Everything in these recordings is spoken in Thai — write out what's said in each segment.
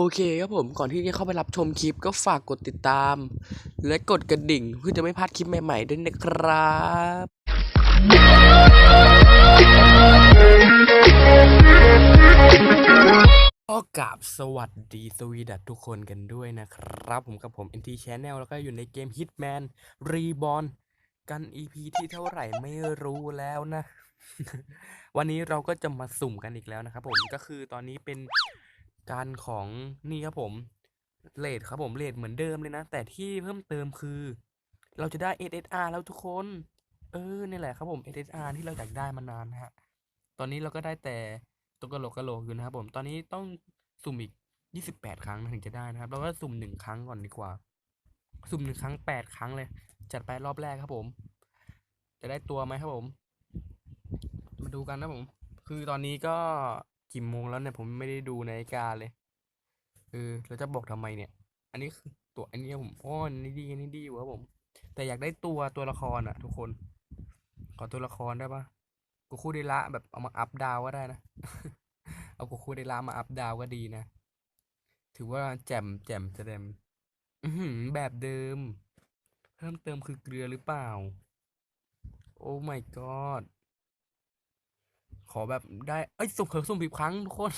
โอเคครับผมก่อนที่จะเข้าไปรับชมคลิปก็ฝากกดติดตาม และกดกระดิ่งเพื่อจะไม่พลาดคลิปใหม่ๆด้วยนะครับก็กราบสวัสดีสวีดัตทุกคนกันด้วยนะครับ ผมกับผม NT Channel แล้วก็อยู่ในเกม Hitman Reborn กัน EP ที่เท่าไหร่ไม่รู้แล้วนะ วันนี้เราก็จะมาสุ่มกันอีกแล้วนะครับผมก็คือตอนนี้เป็น การของนี่ครับผมเลทครับผมเลทเหมือนเดิมเลยนะ แต่ที่เพิ่มเติมคือ เราจะได้ SSR แล้วทุกคน เออนี่แหละครับผม SSR ที่เราอยากได้มานานนะฮะตอนนี้เราก็ได้แต่ตัวกะโหลกกะโหลกอยู่นะครับผมตอนนี้ต้องสุ่มอีก 28 ครั้งถึงจะได้นะครับเราก็สุ่มหนึ่งครั้งก่อนดีกว่า สุ่มหนึ่งครั้ง 8 ครั้งเลย จัดไปรอบแรกครับผม จะได้ตัวไหมครับผม มาดูกันนะผม คือตอนนี้ก็ กี่โมงแล้วเนี่ยผมไม่ได้ดูนาฬิกาเลยเออเราจะบอกทำไมเนี่ย อันนี้คือตัวอันนี้ผมอ๋อนนี้ดีอันนี้ดีอยู่ครับผม แต่อยากได้ตัวตัวละครอะทุกคน ขอตัวละครได้ปะกูคู่เดระแบบเอามาอัพดาวก็ได้นะเอากูคู่เดระมาอัพดาวก็ดีนะถือว่าแจ่มแจ่มแสดงอือหือแบบเดิม เพิ่มเติมคือเกลือหรือเปล่า โอ้ my god ขอแบบได้ เอ้ยสุ่มเพิ่มสุ่มสิบครั้งทุกคน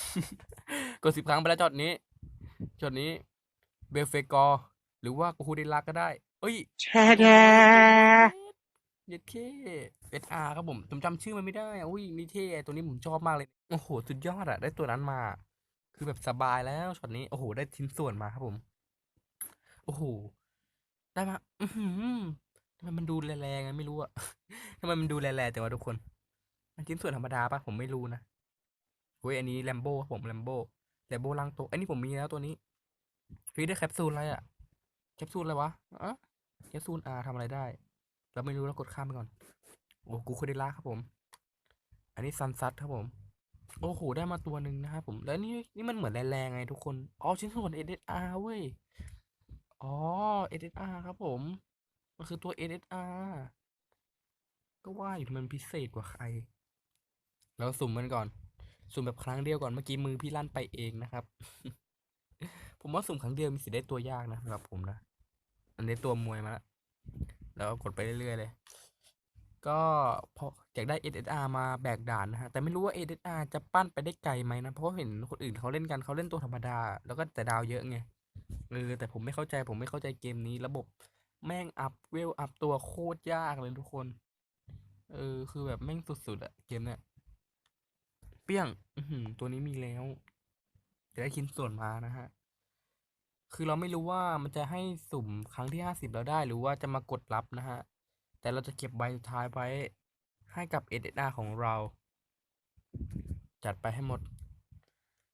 กดสิบครั้งไปแล้วจอดนี้จอดนี้เบลเฟกอร์หรือว่ากูคูเดระก็ได้ เอ้ยแช่แช่เย็ดเคเอสอาร์ครับผมผมจำชื่อมันไม่ได้อะอุ้ยนี่เท่ตัวนี้ผมชอบมากเลย โอ้โห สุดยอดอะได้ตัวนั้นมา คือแบบสบายแล้วช็อตนี้ โอ้โห ได้ชิ้นส่วนมาครับผม โอ้โห ได้มา อือหือทำไมมันดูแรงๆไงไม่รู้อะทำไมมันดูแรงๆแต่ว่าทุกคนันชิ้นส่วนธรรมดาปะผมไม่รู้นะเฮ้ยอันนี้แลมโบ้ผมแลมโบ้แลมโบ้ล่างโตอันนี้ผมมีแล้วตัวนี้เฮ้ยได้แคปซูลอะไรอะแคปซูลอะไรวะอะแคปซูลอาทำอะไรได้ เราไม่รู้แล้วกดข้ามไปก่อน โอ้กูคุเดล่าครับผม อันนี้ซันซัตครับผม โอ้โหได้มาตัวหนึ่งนะครับผม แล้วนี่นี่มันเหมือนแรงๆไงทุกคน อ๋อชิ้นส่วน SSR เว้ย อ๋อ SSR ครับผม มันคือตัว SSR ก็ว่าอยู่ทำไมมันพิเศษกว่าใคร เราสุ่มมันก่อน สุ่มแบบครั้งเดียวก่อนเมื่อกี้มือพี่ลั่นไปเองนะครับ ผมว่าสุ่มครั้งเดียวมีสิทธิ์ได้ตัวยากนะสำหรับผมนะ อันนี้ตัวมวยมาแล้วแล้วก็กดไปเรื่อยๆเลย ก็พออยากได้ SSR มาแบกด่านนะฮะ แต่ไม่รู้ว่า SSR จะปั้นไปได้ไกลไหมนะ เพราะเห็นคนอื่นเขาเล่นกันเขาเล่นตัวธรรมดา แล้วก็แต่ดาวเยอะไง เออ แต่ผมไม่เข้าใจ ผมไม่เข้าใจเกมนี้ ระบบแม่งอัพเวลอัพตัวโคตรยากเลยทุกคน เออ คือแบบแม่งสุดๆอะเกมเนี้ย ปี้ยง อืตัวนี้มีแล้วจะได้ชิ้นส่วนมานะฮะ คือเราไม่รู้ว่ามันจะให้สุ่มครั้งที่ห้าสิบเราได้หรือว่าจะมากดรับนะฮะ แต่เราจะเก็บใบสุดท้ายไว้ให้กับ SSR ของเรา จัดไปให้หมด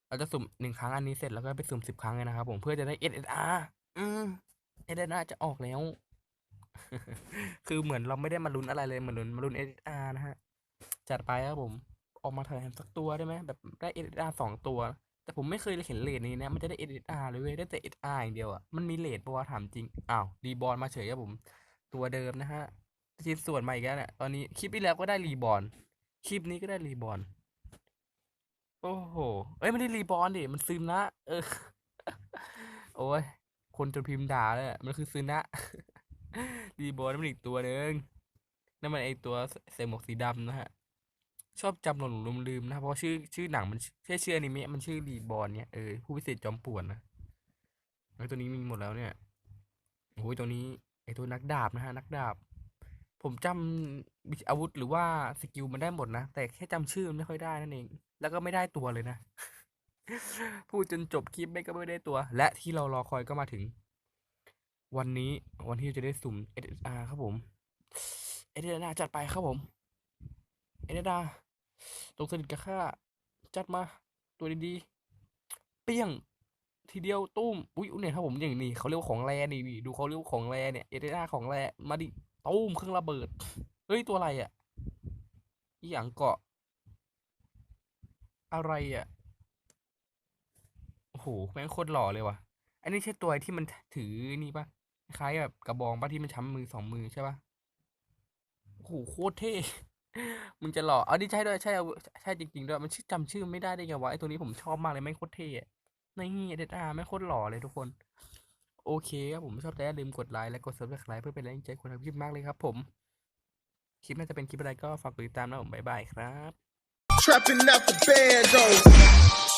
เราจะสุ่มหนึ่งครั้งอันนี้เสร็จแล้วก็ไปสุ่มสิบครั้งเลยนะครับผมเพื่อจะได้ SSR อืม SSR จะออกแล้ว คือเหมือนเราไม่ได้มาลุ้นอะไรเลยเหมือนลุ้นมาลุ้น SSR นะฮะ จัดไปครับผม ออกมาแถมสักตัวได้ไหมแบบได้ SSR สองตัว แต่ผมไม่เคยเห็นเลทนี้นะ มันจะได้ SSR เลยเว้ยได้แต่ SR อย่างเดียวอะมันมีเลทปะวะถามจริงอ้าวรีบอลมาเฉยครับผมตัวเดิมนะฮะชิ้นส่วนมาอีกแล้วเนี่ยตอนนี้คลิปที่แล้วก็ได้รีบอลคลิปนี้ก็ได้รีบอลโอ้โหเอ้ยไม่ได้รีบอลดิมันซึมนะเออ โอ้ยคนจะพิมพ์ด่าเลยมันคือซึนะรีบอลนั่นมันอีกตัวหนึ่งนั่นมันไอตัวใส่หมวกสีดำนะฮะ ชอบจำหลงลืมลืมๆนะ เพราะชื่อชื่อหนังมันใช่ชื่ออนิเมะมันชื่อรีบอลเนี่ยเออผู้พิเศษจอมป่วนนะแล้วตัวนี้มีหมดแล้วเนี่ยโอ้ยตัวนี้ไอตัวนักดาบนะฮะนักดาบ ผมจำอาวุธหรือว่าสกิลมันได้หมดนะ แต่แค่จำชื่อมันไม่ค่อยได้นั่นเอง แล้วก็ไม่ได้ตัวเลยนะพูดจนจบคลิปไม่ก็ไม่ได้ตัว และที่เรารอคอยก็มาถึง วันนี้วันที่จะได้สุ่ม SSR ครับผม SSR จัดไปครับผม SSR ต รงสนิทกับข้าจัดมา ตัวดีๆ เปี้ยง ทีเดียวตุ้ม อุ้ยเนี่ยครับผมอย่างนี้เขาเรียกว่าของแรนี่นี่ดูเขาเรียกว่าของแรเนี่ย SSR ของแรมาดิตุ้มเครื่องระเบิด เฮ้ย ตัวอะไรอะอีหยังเกาะ อะไรอะโอ้โหแม่งโคตรหล่อเลยว่ะ อันนี้ใช่ตัวที่มันถือนี่ปะคล้ายแบบกระบองปะที่มันช้ำมือสองมือใช่ปะโอ้โหโคตรเท่ มึงจะหล่อเอาดิใช่ด้วยใช่เอาใช่จริงๆด้วยมันชื่อจำชื่อไม่ได้ได้ไงวะไอตัวนี้ผมชอบมากเลยแม่งโคตรเท่อะนี่เดอาไม่โคตรหล่อเลยทุกคน โอเคครับผมชอบแต่อย่าลืมกดไลค์และกด subscribe เพื่อเป็นแรงใจคนทำคลิปมากเลยครับผม คลิปน่าจะเป็นคลิปอะไรก็ฝากกดติดตามนะผมบ๊ายบายครับ Trapping out the band, oh.